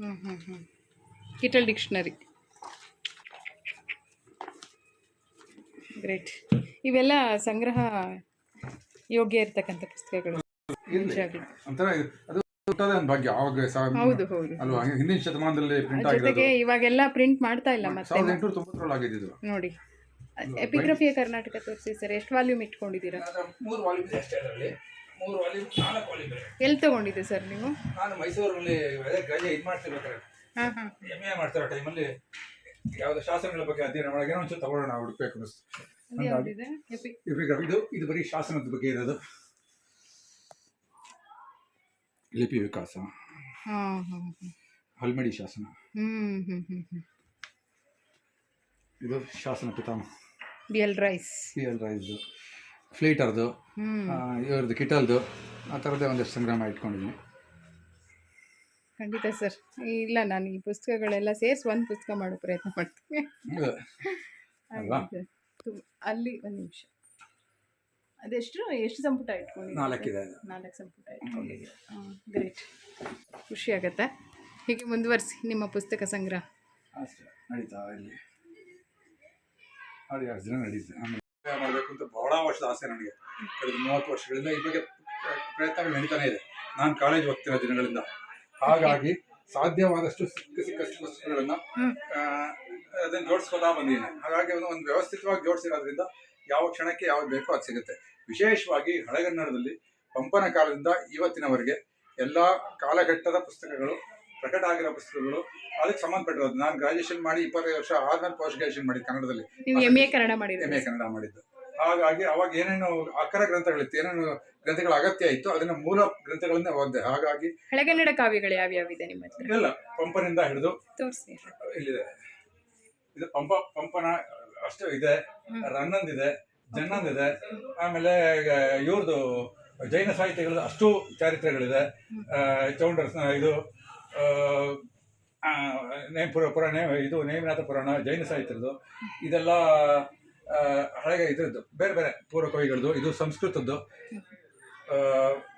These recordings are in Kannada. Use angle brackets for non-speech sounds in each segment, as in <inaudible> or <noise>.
ಹ್ಞೂ ಹ್ಞೂ ಹ್ಞೂ ಕಿಟಲ್ ಡಿಕ್ಷನರಿ ಗ್ರೇಟ್ ಇವೆಲ್ಲ ಸಂಗ್ರಹ ಯೋಗ್ಯ ಇರತಕ್ಕಂಥ ಪುಸ್ತಕಗಳು. ಹೌದು ಹೌದು ಅಲ್ವಾ? ಹಿಂದಿನ ಶತಮಾನದಲ್ಲಿ ಪ್ರಿಂಟ್ ಜೊತೆಗೆ ಇವಾಗೆಲ್ಲ ಪ್ರಿಂಟ್ ಮಾಡ್ತಾ ಇಲ್ಲ ಮತ್ತೆ. ನೋಡಿ. ಎಪಿಗ್ರಫಿಯ ಕರ್ನಾಟಕ ತೋರಿಸಿ ಸರ್. ಎಷ್ಟು ವಾಲ್ಯೂಮ್ ಇಟ್ಕೊಂಡಿದ್ದೀರಾ? ಮೂರು ವಾಲ್ಯೂಮ್ ಇದೆ ಅಷ್ಟೇ ಅದರಲ್ಲಿ. ಮೂರು ವಾಲಿ ನಾಲ್ಕು ವಾಲ್ಯೂಮ್ ಇದೆ ಎಲ್ಲಿ ತಗೊಂಡಿದ್ದೆ ಸರ್ ನೀವು? ನಾನು ಮೈಸೂರಲ್ಲಿ ಅದೇ ಗಜೆ ಇದು ಮಾಡ್ತಿರ್ಬೇಕಾದ್ರೆ ಹಾಂ ಹಾಂ. ಎಂ ಎ ಟೈಮ್ ಟೈಮಲ್ಲಿ ಯಾವುದೋ ಶಾಸನಗಳ ಬಗ್ಗೆ ಅಧ್ಯಯನ ಮಾಡಕ್ಕೆ ಏನೋ ಒಂಚೂರು ತಗೊಳ್ಳೋಣ ಹುಡುಕ್ಬೇಕು ಅನ್ನಿಸ್ತು. ಅದು ಯಾವುದಿದೆ? ಎಪಿ ಇವಾಗ ಇದು ಇದು ಬರೀ ಶಾಸನದ ಬಗ್ಗೆ ಇರೋದು. ಲಿಪಿ ವಿಕಾಸ. ಹಾಂ ಹಲ್ಮಡಿ ಶಾಸನ. ಹ್ಞೂ ಹ್ಞೂ ಹ್ಞೂ ಇದು ಶಾಸನ ಪಿತಾಮ D L Rice. P L ರೈಸ್ದು ಫ್ಲೀಟರ್ದು ಇವ್ರದ್ದು ಕಿಟಲ್ದು ಆ ಥರದ್ದೇ ಒಂದಷ್ಟು ಸಂಗ್ರಹ ಇಟ್ಕೊಂಡಿದ್ದೀನಿ ಖಂಡಿತ ಸರ್. ಇಲ್ಲ ನಾನು ಈ ಪುಸ್ತಕಗಳೆಲ್ಲ ಸೇರಿಸಿ ಒಂದು ಪುಸ್ತಕ ಮಾಡೋ ಪ್ರಯತ್ನ ಮಾಡ್ತೀನಿ. ಅಲ್ವಾ? ತು- ಅಲ್ಲಿ ಒಂದು ನಿಮಿಷ. ಅದೆಷ್ಟು ಎಷ್ಟು ಸಂಪುಟ ಇಟ್ಕೊಂಡು ನಾಲ್ಕಿದೆ. ನಾಲ್ಕು ಸಂಪುಟ ಇಟ್ಕೊಂಡಿದ್ದೀನಿ ಗ್ರೇಟ್ ಖುಷಿ ಆಗತ್ತೆ. ಹೀಗೆ ಮುಂದುವರಿಸಿ ನಿಮ್ಮ ಪುಸ್ತಕ ಸಂಗ್ರಹ. ನಡೀತಾ ಇಲ್ಲಿ. ನಡೀತು. ಆಮೇಲೆ ಮಾಡಬೇಕು ಅಂತ ಬಹಳ ವರ್ಷದ ಆಸೆ ನನಗೆ. ಕಳೆದ ಮೂವತ್ತು ವರ್ಷಗಳಿಂದ ಈ ಬಗ್ಗೆ ಪ್ರಯತ್ನ ನಡೀತಾನೆ ಇದೆ. ನಾನು ಕಾಲೇಜ್ ಹೋಗ್ತಿರೋ ದಿನಗಳಿಂದ. ಹಾಗಾಗಿ ಸಾಧ್ಯವಾದಷ್ಟು ಸಿಕ್ಕ ಸಿಕ್ಕಷ್ಟು ಪುಸ್ತಕಗಳನ್ನ ಹ್ಮ್. ಅದನ್ನು ಜೋಡಿಸ್ಕೊತಾ ಬಂದಿದ್ದೀನಿ. ಹಾಗಾಗಿ ಒಂದು ಒಂದು ವ್ಯವಸ್ಥಿತವಾಗಿ ಜೋಡಿಸಿರೋದ್ರಿಂದ ಯಾವ ಕ್ಷಣಕ್ಕೆ ಯಾವ್ದು ಬೇಕೋ ಅದು ಸಿಗುತ್ತೆ. ವಿಶೇಷವಾಗಿ ಹಳೆಗನ್ನಡದಲ್ಲಿ ಪಂಪನ ಕಾಲದಿಂದ ಇವತ್ತಿನವರೆಗೆ ಎಲ್ಲ ಕಾಲಘಟ್ಟದ ಪುಸ್ತಕಗಳು ಪ್ರಕಟ ಆಗಿರೋ ಪುಸ್ತಕಗಳು ಅದಕ್ಕೆ ಸಂಬಂಧಪಟ್ಟಿರೋದು. ನಾನು ಗ್ರಾಜುಯೇಷನ್ ಮಾಡಿ ಇಪ್ಪತ್ತೈದು ವರ್ಷ ಆದ್ಮೇಲೆ ಪೋಸ್ಟ್ ಗ್ರಾಜುಯೇಷನ್ ಮಾಡಿ ಕನ್ನಡದಲ್ಲಿ. ನೀವು M A Kannada M A Kannada ಮಾಡಿದ್ದು. ಹಾಗಾಗಿ ಅವಾಗ ಏನೇನು ಅಕ್ಕರ ಗ್ರಂಥಗಳಿತ್ತು ಏನೇನು ಗ್ರಂಥಗಳ ಅಗತ್ಯ ಇತ್ತು ಅದನ್ನ ಮೂಲ ಗ್ರಂಥಗಳನ್ನೇ ಓದಿದೆ. ಹಾಗಾಗಿ ಹಳೆಗನ್ನಡ ಕಾವ್ಯಗಳು ಯಾವ್ಯಾವಿದೆ ನಿಮ್ಮ ಹತ್ರ? ಎಲ್ಲ ಪಂಪನಿಂದ ಹಿಡಿದು ತೋರಿಸಿ. ಇಲ್ಲಿದೆ. ಇದು ಪಂಪ ಪಂಪನ ಅಷ್ಟು ಇದೆ ರನ್ನಂದಿದೆ ರನ್ನಂದ್ ಇದೆ ಜನ್ನಂದ್ ಇದೆ ಆಮೇಲೆ ಇವ್ರದ್ದು ಜೈನ ಸಾಹಿತ್ಯಗಳದ್ದು ಅಷ್ಟು ಚಾರಿತ್ರ್ಯಗಳಿದೆ. ಚೌಂಡರ್ಸ್ ಇದು ನೇಮ್ ಪುರ ಪುರಾಣ ಇದು ನೇಮನಾಥ ಪುರಾಣ, ಜೈನ ಸಾಹಿತ್ಯದ್ದು, ಇದೆಲ್ಲ ಹಳೆಗೆ ಇದ್ರದ್ದು. ಬೇರೆ ಬೇರೆ ಪೂರ್ವ ಕವಿಗಳದ್ದು ಇದು ಸಂಸ್ಕೃತದ್ದು.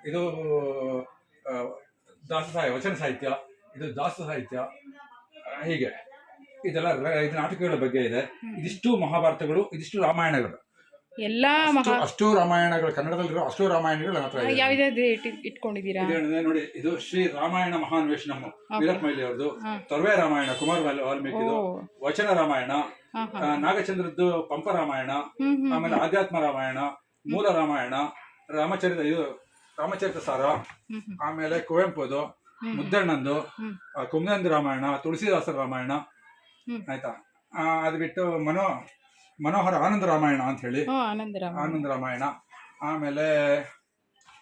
ಇದು ದಾಸ ಸಾಹಿತ್ಯ ವಚನ ಸಾಹಿತ್ಯ, ಇದು ದಾಸ ಸಾಹಿತ್ಯ, ಹೀಗೆ. ಇದೆಲ್ಲ ಇದು ನಾಟಕಗಳ ಬಗ್ಗೆ ಇದೆ. ಇದಿಷ್ಟು ಮಹಾಭಾರತಗಳು, ಇದಿಷ್ಟು ರಾಮಾಯಣಗಳು. ಎಲ್ಲಾ ಮಹಾ ಅಷ್ಟು- ರಾಮಾಯಣಗಳು ಕನ್ನಡದಲ್ಲಿರೋ ಅಷ್ಟು ರಾಮಾಯಣಗಳು ನನ್ನ ಹತ್ರ ಇದೆ. ಇಟ್ಟು ಇಟ್ಕೊಂಡಿದ್ದೀರಾ ಇದು ಏನಿದೆ ನೋಡಿ ಇದು ಶ್ರೀ ರಾಮಾಯಣ ಮಹಾನ್ವೇಷಣಂ ವೀರಪ್ಪ ಮೈಲಿ ಅವ್ರದ್ದು ಹಾ. ರಾಮಾಯಣ ಕುಮಾರ ವಾಲ್- ವಾಲ್ಮೀಕಿದು ಓ ವಚನ ರಾಮಾಯಣ ಹಾ ಆ, ನಾಗಚಂದ್ರದ್ದು ಪಂಪ ರಾಮಾಯಣ ಹ್ಮ್ ಹ್ಮ್ ಆಮೇಲೆ ಆಧ್ಯಾತ್ಮ ರಾಮಾಯಣ ಮೂಲ ರಾಮಾಯಣ ರಾಮಚರಿತ ಇದು ರಾಮಚರಿತ ಸಾರ ಹ್ಮ್ ಹ್ಮ್ ಆಮೇಲೆ ಕುವೆಂಪುದು. ಮುದ್ದಣ್ಣಂದು ಹ್ಮ್. ಆ, ಕುಮ್ನಂದ ರಾಮಾಯಣ ತುಳಸಿದಾಸರ ರಾಮಾಯಣ ಹ್ಮ್. ಆಯ್ತಾ ಆ, ಅದು ಬಿಟ್ಟು ಮನೋ ಮನೋಹರ ಆನಂದ ರಾಮಾಯಣ ಅಂತ ಹೇಳಿ. ಆನಂದ ರಾಮಾಯಣ. ಆಮೇಲೆ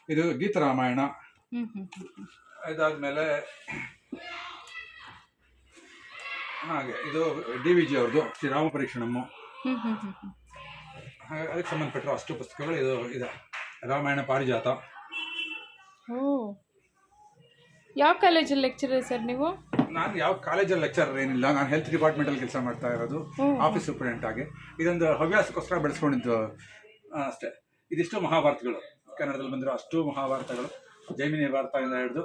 ಇದು ಗೀತ ರಾಮಾಯಣ. ಇದಾದ್ಮೇಲೆ ಹಾಗೆ ಇದು ಡಿ ವಿ ಜಿ ಅವ್ರದ್ದು ಶ್ರೀ ರಾಮ ಪರೀಕ್ಷಣಮ್ಮು. ಹ್ಮ್ ಹ್ಮ್ ಹ್ಮ್ ಹ್ಮ್. ಹಾಗೆ ಅದಕ್ಕೆ ಸಂಬಂಧಪಟ್ಟಿರೋ ಅಷ್ಟು ಪುಸ್ತಕಗಳು ಇದು ಇದೆ ರಾಮಾಯಣ ಪಾರಿಜಾತ. ಯಾವ ಕಾಲೇಜಲ್ಲಿ ಲೆಕ್ಚರ್ ಸರ್ ನೀವು? ನಾನು ಯಾವ ಕಾಲೇಜಲ್ಲಿ ಲೆಕ್ಚರ್ ಏನಿಲ್ಲ ನಾನು ಹೆಲ್ತ್ ಡಿಪಾರ್ಟ್ಮೆಂಟಲ್ಲಿ ಕೆಲಸ ಮಾಡ್ತಾ ಇರೋದು ಆಫೀಸ್ ಸೂಪರಿಂಟೆಂಟ್ ಆಗಿ. ಇದೊಂದು ಹವ್ಯಾಸಕ್ಕೋಸ್ಕರ ಬೆಳೆಸ್ಕೊಂಡಿದ್ದು ಅಷ್ಟೇ. ಇದಿಷ್ಟು ಮಹಾಭಾರತಗಳು. ಕನ್ನಡದಲ್ಲಿ ಬಂದಿರೋ ಅಷ್ಟು ಮಹಾಭಾರತಗಳು. ಜೈಮಿನಿ ಭಾರತದಿಂದ ಹಿಡಿದು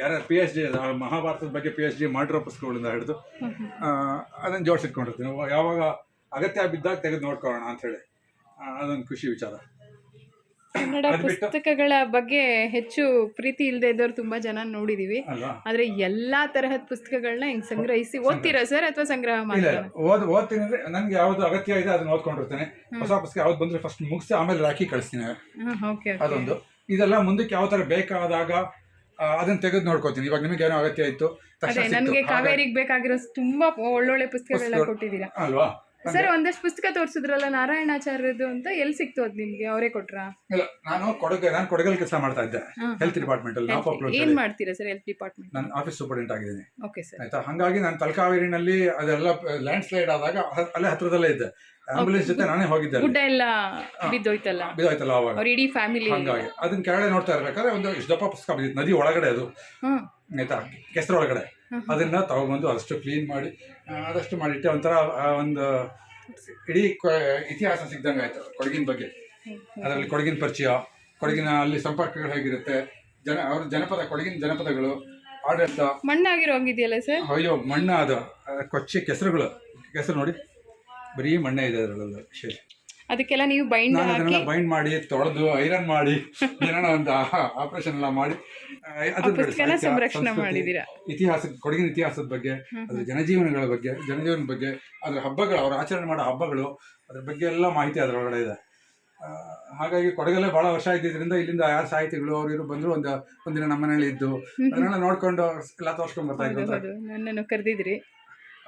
ಯಾರ್ಯಾರು ಪಿ ಎಚ್ ಡಿ ಮಹಾಭಾರತದ ಬಗ್ಗೆ ಪಿ ಎಚ್ ಡಿ ಮಾಡಿರೋ ಪುಸ್ತಕಗಳಿಂದ ಹಿಡಿದು. ಅದನ್ನು ಜೋಡಿಸಿಟ್ಕೊಂಡಿರ್ತೀನಿ. ಯಾವಾಗ ಅಗತ್ಯ ಬಿದ್ದಾಗ ತೆಗೆದು ನೋಡ್ಕೊಳ್ಳೋಣ ಅಂಥೇಳಿ ಅದೊಂದು ಖುಷಿ ವಿಚಾರ. ಕನ್ನಡ ಪುಸ್ತಕಗಳ ಬಗ್ಗೆ ಹೆಚ್ಚು ಪ್ರೀತಿ ಇಲ್ಲದೆ ಇದ್ದವ್ರು ತುಂಬಾ ಜನ ನೋಡಿದೀವಿ. ಆದ್ರೆ ಎಲ್ಲಾ ತರಹದ ಪುಸ್ತಕಗಳನ್ನ ಹಿಂಗ್ ಸಂಗ್ರಹಿಸಿ ಓದ್ತೀರಾ ಸರ್ ಅಥವಾ ಸಂಗ್ರಹ ಮಾಡಿ ಮಾಡ್ತೀರಾ? ಓದ್ ಓದ್ತೀನಿ ಅಂದ್ರೆ ನನಗೆ ಯಾವ್ದು ಅಗತ್ಯ ಇದೆ ಅದನ್ನ ಓದ್ಕೊಂಡಿರ್ತೇನೆ. ಹೊಸ ಪುಸ್ತಕ ಯಾವ್ದು ಬಂದ್ರೆ ಫಸ್ಟ್ ಮುಗಿಸಿ ಆಮೇಲೆ ರಾಖಿ ಕಳಿಸ್ತೀನಿ. ಅದೊಂದು. ಇದೆಲ್ಲ ಮುಂದಕ್ಕೆ ಯಾವ ತರ ಬೇಕಾದಾಗ ಅದನ್ನ ತೆಗೆದು ನೋಡ್ಕೋತೀನಿ. ಇವಾಗ ನಿಮಗೆ ಏನೋ ಅಗತ್ಯ ಇತ್ತು ನನಗೆ ಕಾವೇರಿಗೆ ಬೇಕಾಗಿರೋ ತುಂಬಾ ಒಳ್ಳೊಳ್ಳೆ ಪುಸ್ತಕಗಳನ್ನ ಪುಸ್ತಕ- ಕೊಟ್ಟಿದ್ದೀರಾ. ಅಲ್ವಾ? ಸರ್ ಒಂದಷ್ಟು ಪುಸ್ತಕ ತೋರಿಸಿದ್ರಲ್ಲ ನಾರಾಯಣಾಚಾರ್ಯದು ಅಂತ ಎಲ್ಲಿ ಸಿಕ್ತು ಅದು ನಿಮ್ಗೆ? ಅವರೇ ಕೊಟ್ರ? ಇಲ್ಲ ನಾನು ಕೊಡಗ ನಾನು ಕೊಡಗಲ್ ಕೆಲಸ ಮಾಡ್ತಾ ಇದ್ದೆ. ಹೆಲ್ತ್ ಡಿಪಾರ್ಟ್ಮೆಂಟ್ ಅಲ್ಲಿ ಏನ್ ಮಾಡ್ತೀರಾ ಸರ್ ಹೆಲ್ತ್ ಡಿಪಾರ್ಟ್ಮೆಂಟ್ ನಾನು ಆಫೀಸ್ ಸೂಪರ್ಡೆಂಟ್ ಆಗಿದ್ದೀನಿ. ಓಕೆ ಸರ್ ಆಯ್ತಾ? ಹಾಗಾಗಿ ನಾನು ತಲಕಾವೇರಿನಲ್ಲಿ ಅದೆಲ್ಲ ಲ್ಯಾಂಡ್ ಸ್ಲೈಡ್ ಆದಾಗ ಅಲ್ಲೇ ಹತ್ರದಲ್ಲೇ ಇದ್ದೆ. ಆಂಬುಲೆನ್ಸ್ ಜೊತೆ ನಾನೇ ಹೋಗಿದ್ದೆ ಗುಡ್ ಗುಡ್ಡ ಎಲ್ಲ ಬಿದ್ದೋಯ್ತಲ್ಲ? ಬಿದ್ದೋಯ್ತಲ್ಲ ಅವಾಗ ಅವ್ರ ಇಡೀ ಫ್ಯಾಮಿಲಿ ಹಂಗಾಗಿ. ಅದನ್ನ ಕೆಳಗಡೆ ನೋಡ್ತಾ ಇರ್ಬೇಕಾದ್ರೆ ಒಂದು ಇಷ್ಟಪ್ಪ ದಪ್ಪ ಪುಸ್ತಕ ಬಿದ್ದಿತ್ತು ನದಿ ಒಳಗಡೆ ಅದು. ಆಯ್ತಾ? ಕೆಸರು ಒಳಗಡೆ. ಅದನ್ನ ತಗೊಂಡ್ಬಂದು ಅಷ್ಟು ಕ್ಲೀನ್ ಮಾಡಿ ಆ, ಅದಷ್ಟು ಮಾಡಿಟ್ಟೆ. ಒಂಥರ ಒಂದು ಇಡೀ ಇತಿಹಾಸ ಸಿಗ್ದಂಗೆ ಆಯಿತು ಕೊಡಗಿನ ಬಗ್ಗೆ. ಅದರಲ್ಲಿ ಕೊಡಗಿನ ಪರಿಚಯ ಕೊಡಗಿನ ಅಲ್ಲಿ ಸಂಪರ್ಕಗಳು ಹೇಗಿರುತ್ತೆ ಜನ ಅವ್ರ ಜನಪದ ಕೊಡಗಿನ ಜನಪದಗಳು ಆಡಳಿತ. ಮಣ್ಣಾಗಿರೋ ಹಂಗಿದೆಯಲ್ಲ ಸರ್? ಅಯ್ಯೋ ಮಣ್ಣ ಅದು ಕೊಚ್ಚಿ ಕೆಸರುಗಳು. ಕೆಸರು ನೋಡಿ ಬರೀ ಮಣ್ಣೇ ಇದೆ ಅದರಲ್ಲೆಲ್ಲ ವಿಶೇಷ. ಅದಕ್ಕೆಲ್ಲ ನೀವು ಬೈಂಡ್ ನಾನು ಹಾಕಿ ಅದನ್ನೆಲ್ಲ ಬೈಂಡ್ ಮಾಡಿ ತೊಳೆದು ಐರನ್ ಮಾಡಿ ಏನೋ ಒಂದು ಆಪರೇಷನ್ ಎಲ್ಲ ಮಾಡಿ ಅದು ಪುಸ್ತಕನ ಸಂರಕ್ಷಣೆ ಮಾಡಿದ್ದೀರಾ ಇತಿಹಾಸ ಕೊಡಗಿನ ಇತಿಹಾಸದ ಬಗ್ಗೆ ಅದರ ಜನಜೀವನಗಳ ಬಗ್ಗೆ ಜನಜೀವನ ಬಗ್ಗೆ ಅದ್ರ ಹಬ್ಬಗಳು ಅವ್ರು ಆಚರಣೆ ಮಾಡೋ ಹಬ್ಬಗಳು ಅದ್ರ ಬಗ್ಗೆ ಎಲ್ಲ ಮಾಹಿತಿ ಅದರೊಳಗಡೆ ಇದೆ. ಹಾಗಾಗಿ ಕೊಡಗಲ್ಲೇ ಬಹಳ ವರ್ಷ ಇದ್ದಿದ್ರಿಂದ ಇಲ್ಲಿಂದ ಯಾರು ಸಾಹಿತಿಗಳು ಅವ್ರು ಇವರು ಬಂದ್ರು ಒಂದು ಒಂದಿನ ನಮ್ಮನೇಲಿ ಇದ್ದು ಅದನ್ನೆಲ್ಲ ನೋಡ್ಕೊಂಡು ಎಲ್ಲ ತೋರ್ಸ್ಕೊಂಡ್ ಬರ್ತಾ ಇದ್ರು ನನ್ನನ್ನು ಕರೆದಿದ್ರಿ.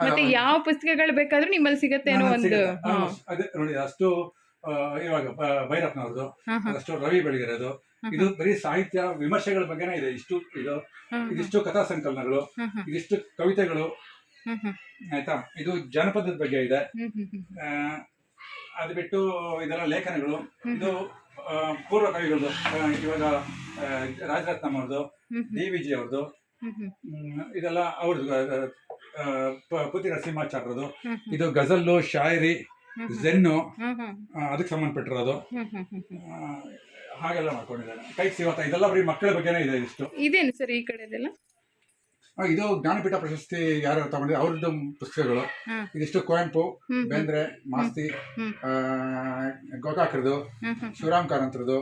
ಮತ್ತೆ ಯಾವ ಪುಸ್ತಕಗಳು ಬೇಕಾದ್ರೂ ನಿಮ್ಮಲ್ಲಿ ಸಿಗತ್ತೆ ಅನ್ನೋ ಒಂದು ಅದೇ ನೋಡಿ ಅಷ್ಟು ಇವಾಗ ಭೈರಪ್ಪನವ್ರದ್ದು ಅಷ್ಟು ರವಿ ಬೆಳಗಿರೋದು ಇದು ಬರೀ ಸಾಹಿತ್ಯ ವಿಮರ್ಶೆಗಳ ಬಗ್ಗೆನೇ ಇದೆ. ಇಷ್ಟು ಇದು ಇದಿಷ್ಟು ಕಥಾ ಸಂಕಲನಗಳು ಇದಿಷ್ಟು ಕವಿತೆಗಳು ಆಯ್ತಾ? ಇದು ಜನಪದದ ಬಗ್ಗೆ ಇದೆ. ಅದು ಬಿಟ್ಟು ಇದೆಲ್ಲ ಲೇಖನಗಳು. ಇದು ಪೂರ್ವ ಕವಿಗಳದ್ದು. ಇವಾಗ ರಾಜರತ್ನಂ ಅವ್ರದ್ದು ಡಿ ವಿಜಿ ಅವ್ರದ್ದು. ಇದೆಲ್ಲ ಅವ್ರದ್ದು ಪುತಿ ಹ್ಮ್ ಇದು ಗಜಲ್ಲು ಶಾಯರಿ ಜೆನ್ನು ಅದಕ್ಕೆ ಸಂಬಂಧಪಟ್ಟಿರೋದು. ಹಾಗೆಲ್ಲ ಮಾಡ್ಕೊಂಡಿದ್ದಾರೆ. ಕೈ ಸಿವತ್ತ ಇದೆಲ್ಲ ಬರೀ ಮಕ್ಕಳ ಬಗ್ಗೆನೇ ಇದೆ ಇಷ್ಟು ಇದೇನು ಸರ್ ಈ ಕಡೆದೆಲ್ಲ? ಇದು ಜ್ಞಾನಪೀಠ ಪ್ರಶಸ್ತಿ ಯಾರು ತಗೊಂಡಿದ್ರೆ? ಅವ್ರದ್ದು ಪುಸ್ತಕಗಳು. ಇದಿಷ್ಟು ಕುವೆಂಪು ಬೇಂದ್ರೆ ಮಾಸ್ತಿ ಗೋಕಾಕ್ರದು ಶಿವರಾಮ್ ಕಾರಂತರದ್ದು.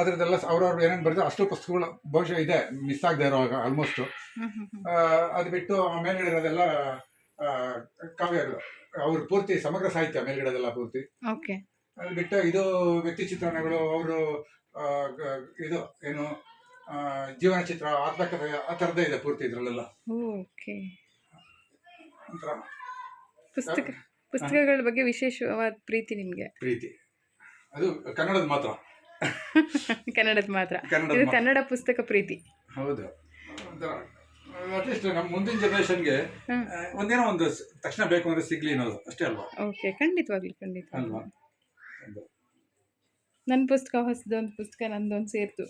ಅದರದ್ದೆಲ್ಲ ಅವ್ರವ್ರು ಏನೇನು ಬರೆದು ಅಷ್ಟು ಪುಸ್ತಕಗಳು ಬಹುಶಃ ಇದೆ ಮಿಸ್ ಆಗದೆ ಇರೋ ಆಲ್ಮೋಸ್ಟ್ ಅದು ಬಿಟ್ಟು ಮೇಲ್ಗಡೆಲ್ಲ ಕಾವ್ಯಗಳು. ಅವ್ರ ಪೂರ್ತಿ ಸಮಗ್ರ ಸಾಹಿತ್ಯ ಮೇಲ್ಗಡೆದೆಲ್ಲ ಪೂರ್ತಿ. ಅದು ಬಿಟ್ಟು ಇದು ವ್ಯಕ್ತಿ ಚಿತ್ರಣಗಳು ಅವರು ಇದು ಏನು ಜೀವನ ಚಿತ್ರ ಆತ್ಮಕಥೆ ಆ ಥರದ್ದೇ ಇದೆ ಪೂರ್ತಿ ಇದರಲ್ಲೆಲ್ಲ. ಓಕೆ. ಒಂಥರ ಪುಸ್ತಕ ಪುಸ್ತಕಗಳ ಬಗ್ಗೆ ವಿಶೇಷವಾದ ಪ್ರೀತಿ ನಿಮಗೆ. ಪ್ರೀತಿ. ಅದು ಕನ್ನಡದ ಮಾತ್ರ. <laughs> ಕನ್ನಡದ ಮಾತ್ರ. ಇದು ಕನ್ನಡ ಪುಸ್ತಕ ಪ್ರೀತಿ. ಹೌದು. ಅಟ್ಲೀಸ್ಟ್ ನಮ್ಮ ಮುಂದಿನ ಜನರೇಷನ್ಗೆ. ಒಂದೇನೋ ಒಂದು ತಕ್ಷಣ ಬೇಕು ಅಂದ್ರೆ ಸಿಗ್ಲಿ ಅನ್ನೋದು ಅಷ್ಟೇ ಅಲ್ವಾ? ಓಕೆ ಖಂಡಿತವಾಗ್ಲಿ ಖಂಡಿತ ಅಲ್ವಾ. ನನ್ನ ಪುಸ್ತಕ ಹೊಸದೊಂದು ಪುಸ್ತಕ ನಂದೊಂದು ಸೇರ್ತು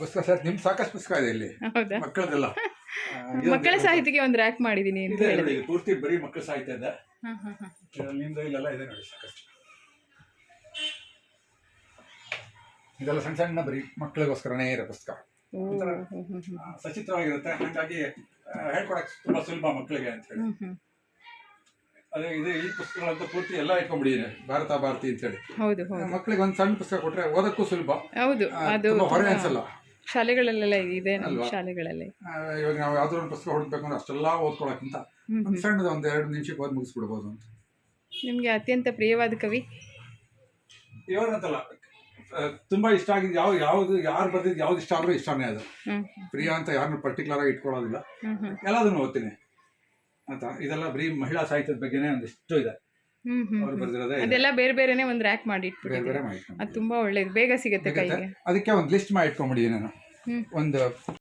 ಪುಸ್ತಕ ಸರ್ ನಿಮ್ ಸಾಕಷ್ಟು ಪುಸ್ತಕ ಇದೆ ಇಲ್ಲಿ. ಹೌದಾ? ಮಕ್ಕಳದೆಲ್ಲ. <laughs> ಮಕ್ಕಳ ಸಾಹಿತ್ಯಕ್ಕೆ ಒಂದು ರ್ಯಾಕ್ ಮಾಡಿದೀನಿ ಅಂತ ಹೇಳಿದೆ ಪೂರ್ತಿ ಬರೀ ಮಕ್ಕಳ ಸಾಹಿತ್ಯ ಇದೆ. ನಿಮ್ದು ಇಲ್ಲೆಲ್ಲ ಇದೆ ನೋಡಿ ಸಾಕಷ್ಟು. ಇದೆಲ್ಲ ಸಣ್ಣ ಸಣ್ಣ ಬರೀ ಮಕ್ಕಳಿಗೋಸ್ಕರನೇ ಇರೋ ಪುಸ್ತಕ. ಸಚಿತ್ರವಾಗಿರುತ್ತೆ. ಹಾಗಾಗಿ ಹೇಳ್ಕೊಡಕ್ ಹೇಳ್ಕೊಡಕ್ಕೆ ತುಂಬಾ ಸುಲಭ ಮಕ್ಕಳಿಗೆ ಅಂತ ಹೇಳಿ. ಅದೇ ಇದು ಈ ಪುಸ್ತಕಗಳಂತ ಪೂರ್ತಿ ಎಲ್ಲ ಇಟ್ಕೊಂಡ್ಬಿಟ್ಟಿದ್ದೀನಿ ಭಾರತ ಭಾರತಿ ಅಂತ ಹೇಳಿ. ಹೌದು ಹೌದು. ಮಕ್ಕಳಿಗೆ ಒಂದು ಸಣ್ಣ ಪುಸ್ತಕ ಕೊಟ್ರೆ ಓದಕ್ಕೂ ಸುಲಭ. ಹೌದು ಅದು ತುಂಬಾ ಹೊರೆ ಅನ್ಸಲ್ಲ. ಶಾಲೆಗಳಲ್ಲೆಲ್ಲ ಇದೆ ನಮ್ಮ ಅಲ್ವಾ? ಶಾಲೆಗಳಲ್ಲಿ. ಆ, ಇವಾಗ ನಾವು ಯಾವ್ದಾದ್ರು ಒಂದು ಪುಸ್ತಕ ಹುಡುಕ್ಬೇಕು ಅಂದ್ರೆ ಅಷ್ಟೆಲ್ಲ ಓದ್ಕೊಳಕ್ಕಿಂತ ಒಂದು ಸಣ್ಣದ ಒಂದು ಎರಡು ನಿಮಿಷಕ್ಕೆ ಓದಿ ಮುಗಿಸ್ಬಿಡ್ಬೋದು ಅಂತ. ನಿಮ್ಗೆ ಅತ್ಯಂತ ಪ್ರಿಯವಾದ ಕವಿ? ಇವರಂತಲ್ಲ ತುಂಬಾ ಇಷ್ಟ ಆಗಿದ್ದು ಯಾವ ಯಾವ್ದು ಯಾರು ಬರ್ದಿದ್ದು ಯಾವ್ದು ಇಷ್ಟ ಆದ್ರೂ ಇಷ್ಟನೇ ಅದು. ಹ್ಮ್ ಪ್ರಿಯ ಅಂತ ಯಾರನ್ನು ಪರ್ಟಿಕ್ಯುಲರ್ ಆಗಿ ಇಟ್ಕೊಳ್ಳೋದಿಲ್ಲ. ಹ್ಮ್ ಹ್ಮ್. ಎಲ್ಲದನ್ನು ಓದ್ತೀನಿ. ಅಂತ ಇದೆಲ್ಲ ಬರೀ ಮಹಿಳಾ ಸಾಹಿತ್ಯದ ಬಗ್ಗೆನೇ ಒಂದಿಷ್ಟು ಇದೆ ಹ್ಮ್ ಹ್ಮ್ ಅವ್ರು ಹ್ಮ್. ಬರ್ದಿರೋದೇ ಇದೆ. ಅದೆಲ್ಲ ಬೇರೆ ಬೇರೆನೆ ಒಂದು ರ್ಯಾಕ್ ಮಾಡಿ ಬೇರೆ ಬೇರೆ ಇಟ್ಬಿಟ್ಟಿದ್ದೀರಾ ಮಾಹಿತಿ ಅದು ತುಂಬಾ ಒಳ್ಳೇದು ಬೇಗ ಸಿಗುತ್ತೆ. ಕೈಗೆ ಅದಕ್ಕೆ ಒಂದು ಲಿಸ್ಟ್ ಮಾಡಿ ಇಟ್ಕೊಂಡ್ಬಿಡಿ ನಾನು ಹ್ಮ್. ಒಂದು